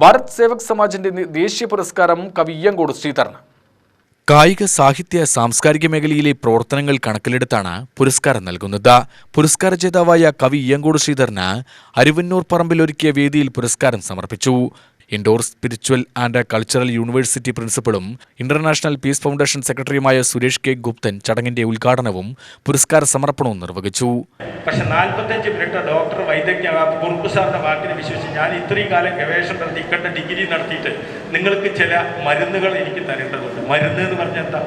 ഭാരത് സേവക് സമാജിന്റെ ദേശീയ പുരസ്കാരം കവി ഇയ്യങ്കോട് ശ്രീധരന്. കായിക സാഹിത്യ സാംസ്കാരിക മേഖലയിലെ പ്രവർത്തനങ്ങൾ കണക്കിലെടുത്താണ് പുരസ്കാരം നൽകുന്നത്. പുരസ്കാര ജേതാവായ കവി ഇയ്യങ്കോട് ശ്രീധരന് അരുവന്നൂർ പറമ്പിൽ ഒരുക്കിയ വേദിയിൽ പുരസ്കാരം സമർപ്പിച്ചു. Indore spiritual and cultural university പ്രിൻസിപ്പളും international peace foundation സെക്രട്ടറിയുമായ സുരേഷ് കെ. ഗുപ്തൻ ചടങ്ങിന്റെ ഉദ്ഘാടനവും പുരസ്കാര സമർപ്പണവും നിർവഹിച്ചു. പക്ഷെ നാൽപ്പത്തഞ്ച് മിനിറ്റ് ഡോക്ടർ വൈദഗ്ധ്യ കുറുപ്പ് സാറിന്റെ വാക്കിനെ വിശ്വസിച്ച് ഞാൻ ഇത്രയും കാലം ഗവേഷണം നടത്തി ഡിഗ്രി നടത്തിയിട്ട് നിങ്ങൾക്ക് ചില മരുന്നുകൾ എനിക്ക് തരേണ്ടതുണ്ട്. മരുന്ന് എന്ന് പറഞ്ഞാൽ എന്താ?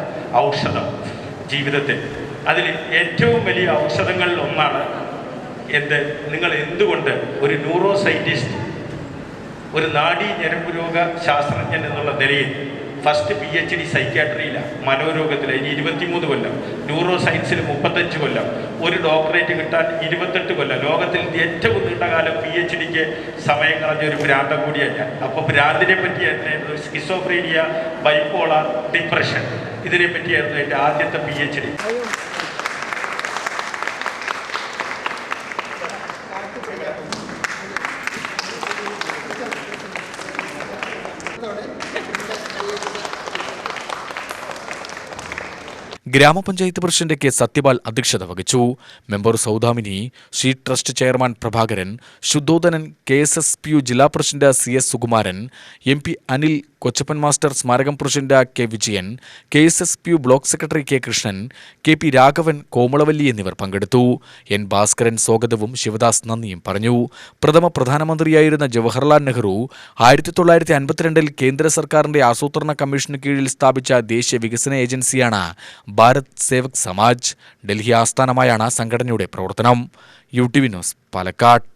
ഔഷധം ജീവിതത്തിൽ. അതിൽ ഏറ്റവും വലിയ ഔഷധങ്ങളിൽ ഒന്നാണ് എന്ത്? നിങ്ങൾ എന്തുകൊണ്ട് ഒരു ന്യൂറോ സയന്റിസ്റ്റ് ഒരു നാഡീ ഞരമ്പ് രോഗ ശാസ്ത്രജ്ഞൻ എന്നുള്ള നിലയിൽ ഫസ്റ്റ് പി എച്ച് ഡി സൈക്യാട്രിയിലാണ് മനോരോഗത്തിൽ ഇനി ഇരുപത്തിമൂന്ന് കൊല്ലം ന്യൂറോ സയൻസിൽ മുപ്പത്തഞ്ച് കൊല്ലം ഒരു ഡോക്ടറേറ്റ് കിട്ടാൻ ഇരുപത്തെട്ട് കൊല്ലം. ലോകത്തിൽ ഏറ്റവും നീണ്ട കാലം പി എച്ച് ഡിക്ക് സമയം കളഞ്ഞ ഒരു ഭ്രാന്തം കൂടിയാണ് ഞാൻ. അപ്പോൾ ഭ്രാന്തിനെ പറ്റിയായിരുന്നു സ്കിസോഫ്രീനിയ ബൈപ്പോളാർ ഡിപ്രഷൻ ഇതിനെ പറ്റിയായിരുന്നു എന്റെ ആദ്യത്തെ പി എച്ച് ഡി ഗ്രാമപഞ്ചായത്ത് പ്രസിഡന്റ് കെ സത്യപാൽ അധ്യക്ഷത വഹിച്ചു. Member Saudamini Sree trust chairman Prabhakaran Suddhodanan K S S P U ജില്ലാ president C S Sukumaran M P Anil Kochappan master സ്മാരകം president K Vijayan K S S P U block secretary K Krishnan K P Raghavan Komalavalli എന്നിവർ പങ്കെടുത്തു. N Bhaskaran സ്വാഗതവും ശിവദാസ് നന്ദിയും പറഞ്ഞു. പ്രഥമ പ്രധാനമന്ത്രിയായിരുന്ന ജവഹർലാൽ നെഹ്റു ആയിരത്തി തൊള്ളായിരത്തി അൻപത്തിരണ്ടിൽ കേന്ദ്ര സർക്കാരിന്റെ ആസൂത്രണ കമ്മീഷന് കീഴിൽ സ്ഥാപിച്ച ദേശീയ വികസന ഏജൻസിയാണ് ഭാരത് സേവക് സമാജ് ഡൽഹി ആസ്ഥാനമായാണ് സംഘടനയുടെ പ്രവർത്തനം. U T V news Palakkad.